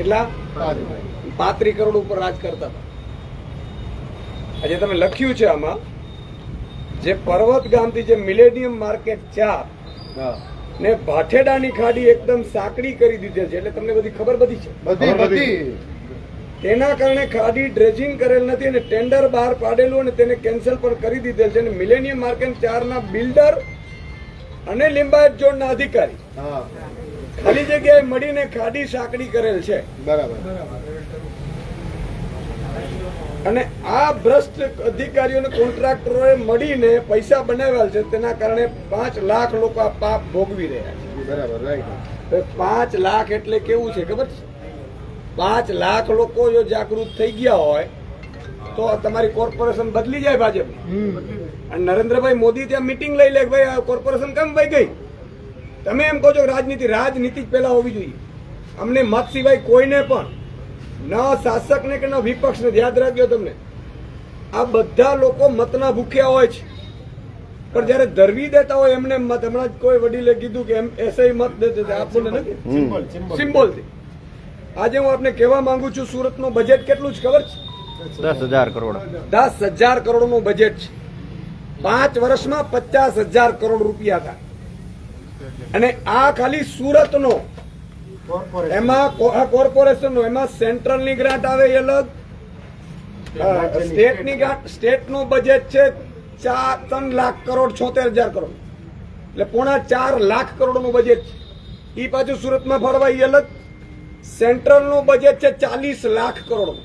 કેટલા? પાંત્રી કરોડ ઉપર રાજ કરતા હતા. આજે તમે લખ્યું છે આમાં જે પર્વત ગામથી જે મિલેનિયમ માર્કેટ ચાર ને ભાઠેડાની ખાડી એકદમ સાંકડી કરી દીધેલ છે એટલે તમને બધી ખબર બધી છે? બધી બધી. તેના કારણે ખાડી ડ્રેજિંગ કરેલ નથી અને ટેન્ડર બહાર પાડેલું અને તેને કેન્સલ પણ કરી દીધેલ છે. અને મિલેનિયમ માર્કેટ ચારના બિલ્ડર અને લિંબાયત ઝોનના અધિકારી હા. ખાલી જગ્યાએ મળીને ખાડી સાંકડી કરેલ છે. બરાબર. અને આ ભ્રષ્ટ અધિકારીઓને કોન્ટ્રાક્ટરોએ મળીને પૈસા બનાવેલ છે તેના કારણે પાંચ લાખ લોકો આ પાપ ભોગવી રહ્યા છે. બરાબર રાઈટ પાંચ લાખ એટલે કેવું છે ખબર છે? પાંચ લાખ લોકો જો જાગૃત થઈ ગયા હોય તો તમારી કોર્પોરેશન બદલી જાય ભાજપ અને નરેન્દ્રભાઈ મોદી ત્યાં મિટિંગ લઈ લે ભાઈ આ કોર્પોરેશન કેમ ભાઈ ગઈ? તમે એમ કહો છો રાજનીતિ રાજનીતિ જ પહેલાં હોવી જોઈએ. અમને મત સિવાય કોઈને પણ ન શાસકને કે ન વિપક્ષને યાદ રાખજો તમને. આ બધા લોકો મતના ભૂખ્યા હોય છે. પણ જ્યારે ધરવી દેતા હોય એમને મત હમણાં જ કોઈ વડીલે કીધું કે એમ એસઆઈ મત દે દે આપણને નથી. સિમ્બોલથી. આજે હું આપને કહેવા માંગુ છું સુરતનું બજેટ કેટલું છે ખબર છે? દસ હજાર કરોડ. દસ હજાર કરોડનું બજેટ છે. પાંચ વર્ષમાં પચાસ હજાર કરોડ રૂપિયા હતા. અને આ ખાલી સુરતનો. એમાં કોર્પોરેશનનો એમાં સેન્ટ્રલની ગ્રાન્ટ આવે અલગ. સ્ટેટની ગ્રાન્ટ સ્ટેટનું બજેટ છે ચાર ત્રણ લાખ કરોડ છોતેર હજાર કરોડ. એટલે પોણા ચાર લાખ કરોડનું બજેટ છે. એ પાછું સુરતમાં ફરવા એ અલગ. સેન્ટ્રલનું બજેટ છે ચાલીસ લાખ કરોડનું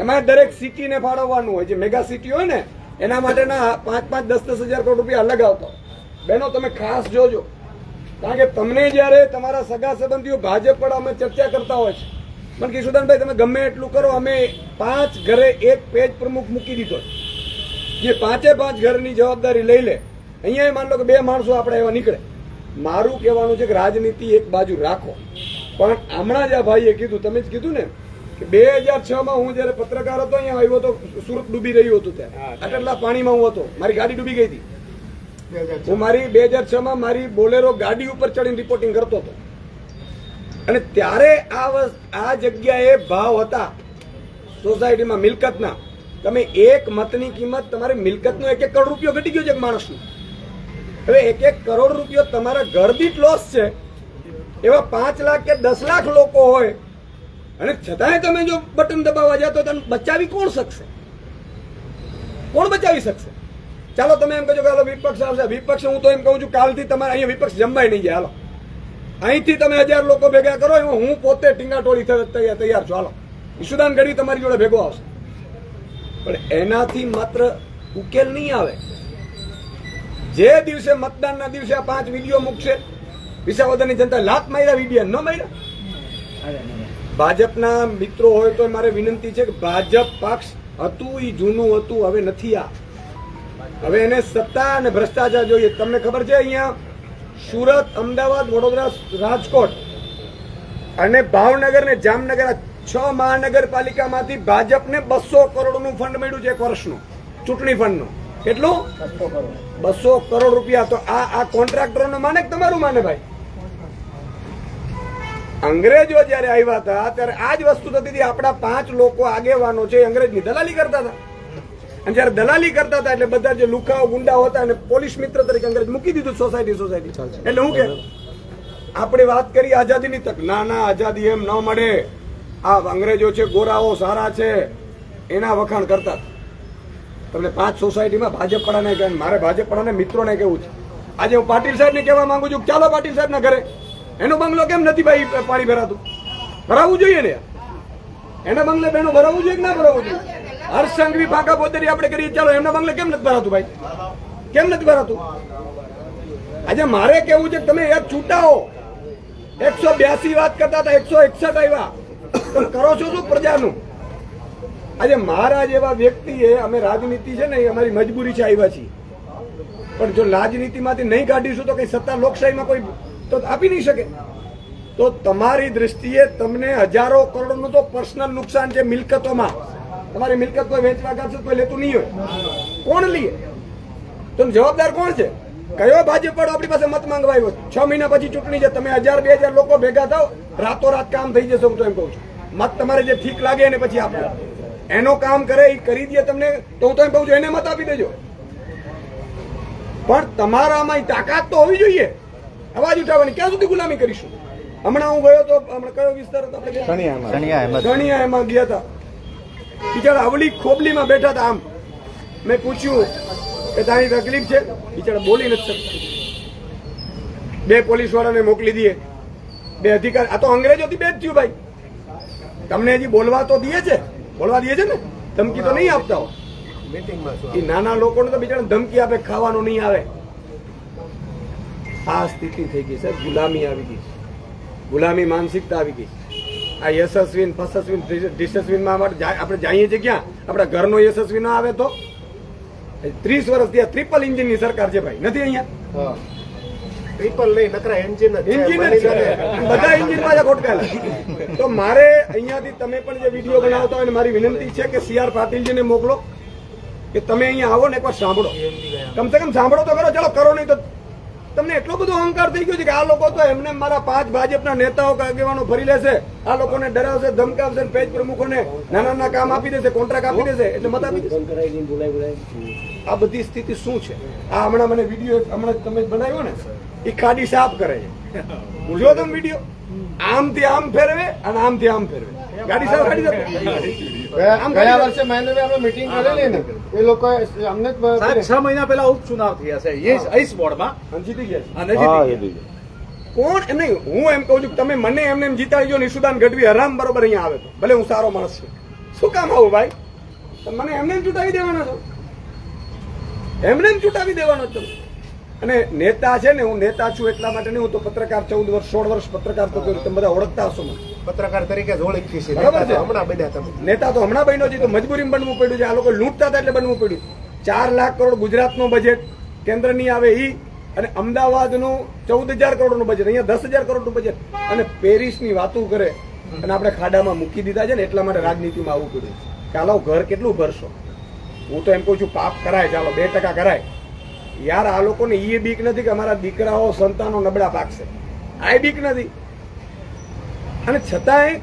એમાં દરેક સિટીને ફાળવવાનું હોય. જે મેગા સિટી હોય ને એના માટેના પાંચ પાંચ દસ દસ હજાર કરોડ રૂપિયા અલગ આવતા બેનો બહેનો તમે ખાસ જોજો. કારણ કે તમને જ્યારે તમારા સગા સંબંધીઓ ભાજપ પર અમે ચર્ચા કરતા હોય છે. મને કિશોદાનભાઈ તમે ગમે એટલું કરો અમે પાંચ ઘરે એક પેજ પ્રમુખ મૂકી દીધો જે પાંચે પાંચ ઘરની જવાબદારી લઈ લે અહીંયા માન લો કે બે માણસો આપણે એવા નીકળે. મારું કહેવાનું છે કે રાજનીતિ એક બાજુ રાખો. પણ હમણાં જ આ ભાઈએ કીધું તમે જ કીધું ને કે બે હજાર છ માં હું જયારે પત્રકાર હતો અહીંયા આવ્યો હતો સુરત ડૂબી રહ્યું હતું ત્યારે. આટલા પાણીમાં હું હતો? મારી ગાડી ડૂબી ગઈ હતી. હું મારી બે હજાર છ માં મારી બોલેરો ગાડી ઉપર ચડીને રિપોર્ટિંગ કરતો હતો. અને ત્યારે આ આ જગ્યાએ ભાવ હતા સોસાયટીમાં મિલકતના. તમે એક મતની કિંમત તમારી મિલકતનો એક એક કરોડ રૂપિયો ઘટી ગયો છે એક માણસનું. હવે એક એક કરોડ રૂપિયો તમારા ઘર દીઠ લોસ છે. એવા પાંચ લાખ કે દસ લાખ લોકો હોય. અને છતાંય તમે જો બટન દબાવવા જાઓ તો બચાવી કોણ શકશે? કોણ બચાવી શકશે? ચાલો તમે એમ કહો કે હાલો વિપક્ષ આવશે. વિપક્ષ હું તો એમ કહું છું, કાલથી તમારે અહીંયા વિપક્ષ જમવાય નહીં જાય. હાલો. અહીંથી તમે હજાર લોકો ભેગા કરો, એમાં હું પોતે ટીંગાટોળી તૈયાર તૈયાર છું. હાલો. ઈશુદાન ગઢવી તમારી જોડે ભેગો આવશે. પણ એનાથી માત્ર ઉકેલ નહીં આવે. જે દિવસે મતદાનના દિવસે આ પાંચ વીડિયો મૂકશે, વિસાવદરની જનતા લાત માર્યા, વીડિયો ન માર્યા. ભાજપના મિત્રો હોય તો મારે વિનંતી છે કે ભાજપ પક્ષ હતું એ જૂનું હતું, હવે નથી આ. હવે એને સત્તા અને ભ્રષ્ટાચાર જોઈએ. તમને ખબર છે અહીંયા સુરત અમદાવાદ વડોદરા રાજકોટ અને ભાવનગર ને જામનગર છ મહાનગરપાલિકામાંથી ભાજપને બસો કરોડનું ફંડ મળ્યું છે એક વર્ષનું ચૂંટણી ફંડનું. કેટલું? બસો કરોડ. રૂપિયા. તો આ આ કોન્ટ્રાક્ટરોનો માને કે તમારું માને ભાઈ? અંગ્રેજો જયારે આવ્યા હતા ત્યારે આ જ વસ્તુ થતી હતી. આપણા પાંચ લોકો આગેવાનો છે અંગ્રેજની દલાલી કરતા હતા. અને જયારે દલાલી કરતા હતા એટલે બધા જે લુખાઓ ગુંડા હતા અને પોલીસ મિત્ર તરીકે અંગ્રેજ મૂકી દીધું સોસાયટી સોસાયટી એટલે હું કે આપણે વાત કરી આઝાદીની તક. ના ના આઝાદી એમ ન મળે. આ અંગ્રેજો છે ગોરાઓ સારા છે એના વખાણ કરતા તમને પાંચ સોસાયટીમાં ભાજપ પડાને કહે મારે ભાજપ પડાને મિત્રોને કેવું છે. આજે હું પાટીલ સાહેબને કહેવા માંગુ છું ચાલો પાટીલ સાહેબના ઘરે. એનો બંગલો કેમ નથી ભાઈ પાણી ભરાતું? ભરાવવું જોઈએ ને એના બંગલે બેનો ભરાવવું જોઈએ કે ના ભરાવવું જોઈએ? હર્ષસંઘવી ફાકા પોતરી આપણે કરીએ. ચાલો, એમના બંગલે કેમ નથી ભરાતું ભાઈ? કેમ નથી ભરાતું? આજે મારે કેવું છે તમે એક છૂટાઓ. એકસો બ્યાસી વાત કરતા હતા, એકસો એકસઠ આવ્યા. કરો છો શું પ્રજાનું? આજે મારા જેવા વ્યક્તિએ, અમે રાજનીતિ છે ને, એ અમારી મજબૂરી છે, આવ્યા છીએ. પણ જો રાજનીતિમાંથી નહીં કાઢીશું તો કઈ સત્તા લોકશાહીમાં કોઈ તો આપી નહીં શકે. તો તમારી દ્રષ્ટિએ તમને હજારો કરોડનું તો પર્સનલ નુકસાન છે મિલકતોમાં. તમારી મિલકત કોઈ વેચવા કાઢશે કોઈ લેતું નહીં હોય. કોણ લે? તમે જવાબદાર કોણ છે? કયો ભાજપ વાળો આપણી પાસે મત માંગવા આવ્યો છ મહિના પછી ચૂંટણી છે તમે હજાર બે હજાર લોકો ભેગા થાવ રાતોરાત કામ થઈ જશે હું તો એમ કહું છું. મત તમારે જે ઠીક લાગે એને પછી આપો. એનો કામ કરે એ કરી દે તમને તો હું તો એમ કહું છું એને મત આપી દેજો. પણ તમારામાં તાકાત તો હોવી જોઈએ. અવાજ ઉઠાવવાની. ક્યાં સુધી ગુલામી કરીશું? હમણાં હું ગયો તો હમણાં કયો વિસ્તાર હતો? આપણે ગયા? સનિયા અહેમદ ધણિયા એમાં ગયા હતા. બિચારા અવલી ખોબલીમાં બેઠા હતા આમ. મેં પૂછ્યું કે તારી તકલીફ છે? બિચારા બોલી નથી શકતા. બે પોલીસવાળાને મોકલી દઈએ. બે અધિકાર આ તો અંગ્રેજોથી બે જ થયું ભાઈ. તમને હજી બોલવા તો દે છે? બોલવા દે છે ને? ધમકી તો નહીં આપતા હો. એ નાના લોકોને તો બિચારા ધમકી આપે ખાવાનું નહીં આવે. આ સ્થિતિ થઈ ગઈ છે. ગુલામી આવી ગઈ છે. ગુલામી માનસિકતા આવી ગઈ આ યશસ્વીન ને ફસસ્વી માં આપણે જા- આપણે જઈએ છીએ ક્યાં? આપણા ઘરનો યશસ્વી ના આવે તો? ત્રીસ વર્ષથી આ ટ્રિપલ ઇન્જિનની સરકાર છે ભાઈ. નથી અહીંયા? ટ્રિપલ નહીં નકરા એન્જિન એન્જિન જ. બધા એન્જિન પાછા ખોટકાયેલા તો મારે અહીંયાથી તમે પણ જે વીડિયો બનાવતા હોય ને મારી વિનંતી છે કે સીઆર પાટીલજીને મોકલો. કે તમે અહીંયા આવો ને એકવાર સાંભળો. કમસે કમ સાંભળો તો કરો ચલો કરો નહીં તો તમને એટલો બધો અહંકાર થઈ ગયો છે કે આ લોકો તો એમને મારા પાંચ ભાજપના નેતાઓ આગેવાનો ફરી લેશે. આ લોકોને ડરાવશે, ધમકાવશે પેજ પ્રમુખોને નાના નાના કામ આપી દેશે કોન્ટ્રાક્ટ આપી દેશે, એટલે મત આપી આ બધી સ્થિતિ શું છે? આ હમણાં મને વીડિયો હમણાં તમે બનાવ્યો ને, એ ખાડી સાફ કરે છે. જો તમે વીડિયો આમથી આમ ફેરવે અને આમથી આમ ફેરવે. ગાડી સાફ કાઢી ગયા. વર્ષે મહેન્દ્રભાઈ આપણે મીટિંગ કરેલી ને એ લોકો અમને છ મહિના પહેલા ઉપચુનાવ થયા છે. એ ઈસ બોર્ડમાં. જીતી ગયા છે. અને જીતી ગયા. કોણ? એમ નહીં હું એમ કહું છું કે તમે મને એમને એમ જીતાડી જો નિશુદાન ગઢવી હરામ બરોબર અહીંયા આવે તો. ભલે હું સારો માણસ છું. શું કામ આવું ભાઈ? મને એમને એમ ચૂંટાવી દેવાના છો? એમને એમ ચૂંટાવી દેવાનો છો અને નેતા છે ને હું નેતા છું એટલા માટે નહીં હું તો પત્રકાર ચૌદ વર્ષ સોળ વર્ષ પત્રકાર તો કર્યું તમે બધા ઓળખતા હશો મને. પત્રકાર તરીકે જ ઓળખી છે બરાબર છે. હમણાં બન્યા તમે. નેતા તો હમણાં બન્યો છે તો મજબૂરી બનવું પડ્યું છે. આ લોકો લૂંટતા હતા એટલે બનવું પડ્યું. ચાર લાખ કરોડ ગુજરાતનું બજેટ કેન્દ્રની આવે એ અને અમદાવાદનું ચૌદ હજાર કરોડનું બજેટ અહીંયા દસ હજાર કરોડનું બજેટ અને પેરિસની વાતો કરે અને આપણે ખાડામાં મૂકી દીધા છે ને એટલા માટે રાજનીતિમાં આવવું પડ્યું ચાલો ઘર કેટલું ભરશો? હું તો એમ કહું છું પાપ કરાય ચાલો બે ટકા કરાય. યાર, આ લોકોને એ બીક નથી કે અમારા દીકરાઓ, સંતાનો નબળા પાકશે. આ બીક નથી. અને છતાંય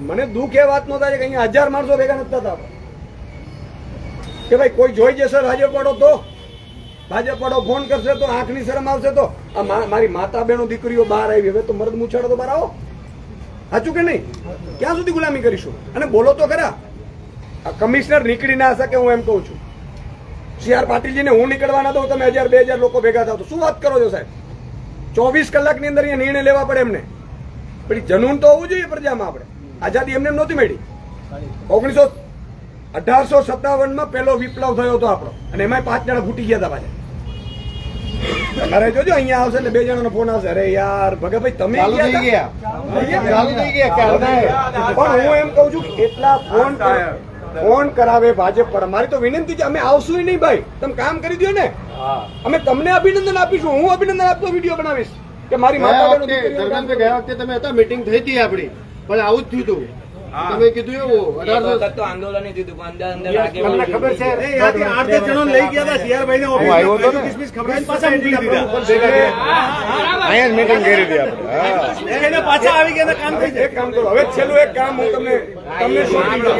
મને દુઃખ એ વાત નો થાય કે અહીંયા હજાર માણસો ભેગા નથી થતા કે ભાઈ, કોઈ જોઈ જશે વાળો તો? ભાજપ વાળો ફોન કરશે તો, આંખની શરમ આવશે તો? આ મારી માતા બહેનો દીકરીઓ બહાર આવી, હવે તો મરદ મૂછાડો તો બહાર આવો. સાચું કે નહીં? ક્યાં સુધી ગુલામી કરીશું? અને બોલો તો ખરા. આ કમિશનર નીકળી ના શકે, હું એમ કહું છું. સી આર પાટીલજીને હું નીકળવાના દઉં તમે હજાર બે હજાર લોકો ભેગા થાવ તો શું વાત કરો છો સાહેબ? ચોવીસ કલાકની અંદર અહીંયા નિર્ણય લેવા પડે એમને. પણ જનૂન તો હોવું જોઈએ પ્રજામાં આપણે. આઝાદી એમને એમ નહોતી મળી. ઓગણીસો અઢારસો સત્તાવનમાં પહેલો વિપ્લવ થયો હતો આપણો. અને એમાં પાંચ જણા ફૂટી ગયા હતા પાછા. તમારે જોજો અહીંયા આવશે ને બે જણાનો ફોન આવશે. અરે યાર ભગાભાઈ તમે ચાલુ થઈ ગયા. ગયા ચાલુ થઈ ગયા પણ હું એમ કહું છું કેટલા ફોન ફોન કરાવે ભાજપ પર. મારી તો વિનંતી છે અમે આવશું નહીં ભાઈ. તમે કામ કરી દો ને. અમે તમને અભિનંદન આપીશું હું અભિનંદન આપતો વીડિયો બનાવીશ. કે મારી માતા ગયા વખતે તમે હતા મીટિંગ થઈ હતી આપણી. પણ આવું જ થયું હતું. તમે કીધું એવું એક તો આંદોલન ય થયું હતું, પણ અંદર અંદર તમને ખબર છે આઠ દસ જણોને લઈ ગયા હતા CR ને હું આવ્યો હતો ને. કિસમિસ પાછા મોકલી દીધા અહીંયા જ મીટિંગ કરી હતી આપણે એને પાછા આવી ગયા કામ થઈ જાય. કામ કરો. હવે છેલ્લું એક કામ હું તમને તમને સોંપી દઉં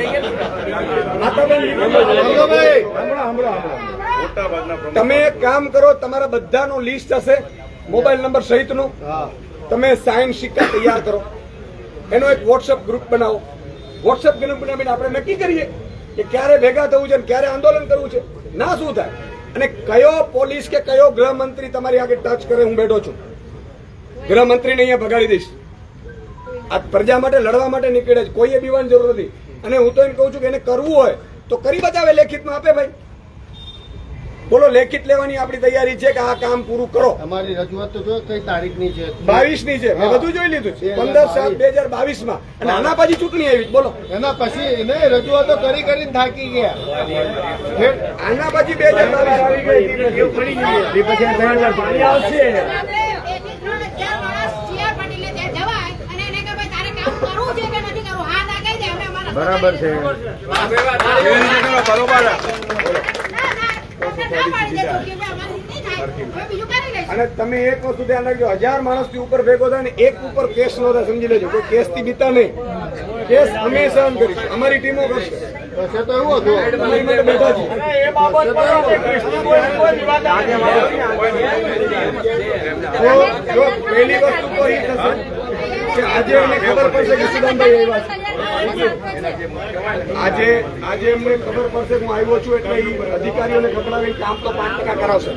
તમે એક કામ કરો તમારા બધાનું લિસ્ટ હશે. મોબાઈલ નંબર સહિતનું. હા. તમે સાઇન સિક્કા તૈયાર કરો. એનો એક વોટ્સઅપ ગ્રુપ બનાવો. વોટ્સઅપ ગ્રુપ આપણે નક્કી કરીએ કે ક્યારે ભેગા થવું છે ક્યારે આંદોલન કરવું છે. ના, શું થાય? અને કયો પોલીસ કે કયો ગૃહમંત્રી તમારી આગળ ટચ કરે હું બેઠો છું. ગૃહમંત્રીને અહીંયા ભગાડી દઈશ. આ પ્રજા માટે, લડવા માટે નીકળે છે. કોઈએ બીવાની જરૂર નથી. અને હું તો એમ કહું છું કે એને કરવું હોય તો કરી બતાવે લેખિતમાં આપે ભાઈ. બોલો લેખિત લેવાની આપણી તૈયારી છે કે આ કામ પૂરું કરો. અમારી રજૂઆત તો જો કઈ તારીખની છે? બાવીસની છે. મેં બધું જોઈ લીધું છે. પંદર સાત બે હજાર બાવીસમાં અને આના પછી ચૂંટણી આવી. બોલો. એના પછી એને રજૂઆતો કરી કરીને થાકી ગયા. આના પછી બે હજાર બાવીસ. આવી ગઈ પછી આવશે. ત્રણ હજાર કરવું છે કે નથી કરવું? હા ના કહી દે અમે અમારા બરાબર. અને તમે એક વસ્તુ ધ્યાન રાખજો, હજાર માણસથી ઉપર ભેગો થાય ને એક ઉપર કેસ નો થાય સમજી લેજો, કોઈ કેસથી બીતા નહીં. કેસ અમે સહન કરીશું. અમારી ટીમો કરશે. પહેલી વસ્તુ તો થશે. આજે અમને ખબર પડશે કે સુદામભાઈ આવ્યા છે. આજે આજે એમને ખબર પડશે હું આવ્યો છું એટલે અધિકારીઓને ખકડાવીને કામ તો પાંચ ટકા કરાવશે.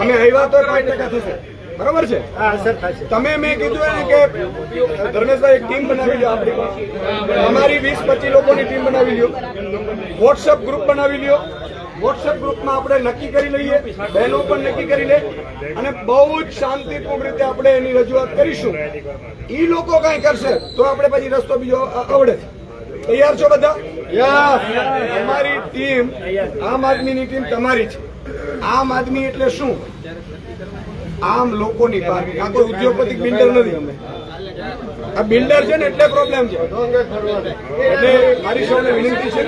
અમે આવ્યા તો પાંચ ટકા થશે. બરોબર છે? તમે મેં કીધું કે ધર્મેશભાઈ એક ટીમ બનાવી લો આપણી અમારી વીસ પચીસ લોકોની ટીમ બનાવી લ્યો. વોટ્સઅપ ગ્રુપ બનાવી લ્યો. વોટ્સઅપ ગ્રુપમાં આપણે નક્કી કરી લઈએ બહેનો પણ નક્કી કરી લે અને બહુ જ શાંતિપૂર્ણ રીતે આપણે એની રજૂઆત કરીશું. એ લોકો કઈ કરશે તો આપણે પછી રસ્તો બીજો આવડે તૈયાર છો બધા? અમારી ટીમ આમ આદમીની ટીમ તમારી છે. આમ આદમી એટલે શું? આમ લોકોની પાર્ટી આ કોઈ ઉદ્યોગપતિ બિલ્ડર નથી. અમે આ બિલ્ડર છે ને એટલે પ્રોબ્લેમ છે. એટલે મારી સૌને વિનંતી છે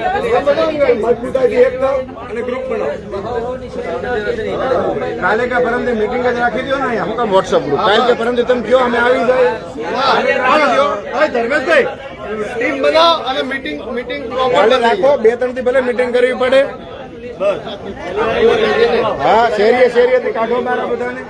મજબૂતાથી એક થાવ અને ગ્રુપ બનાવો. કાલે કે પરમથી મીટિંગ જ રાખી દો ને અહીંયા. હું કામ વોટ્સઅપ ગ્રુપ કાલે કે પરંતુ તમે કયો અમે આવી જાય. ધર્મેશભાઈ ટીમ બનાવો અને મીટિંગ મીટિંગ રાખો બે ત્રણથી ભલે મીટિંગ કરવી પડે. હા શેરીએ શેરીએથી કાઢો મારા બધાને.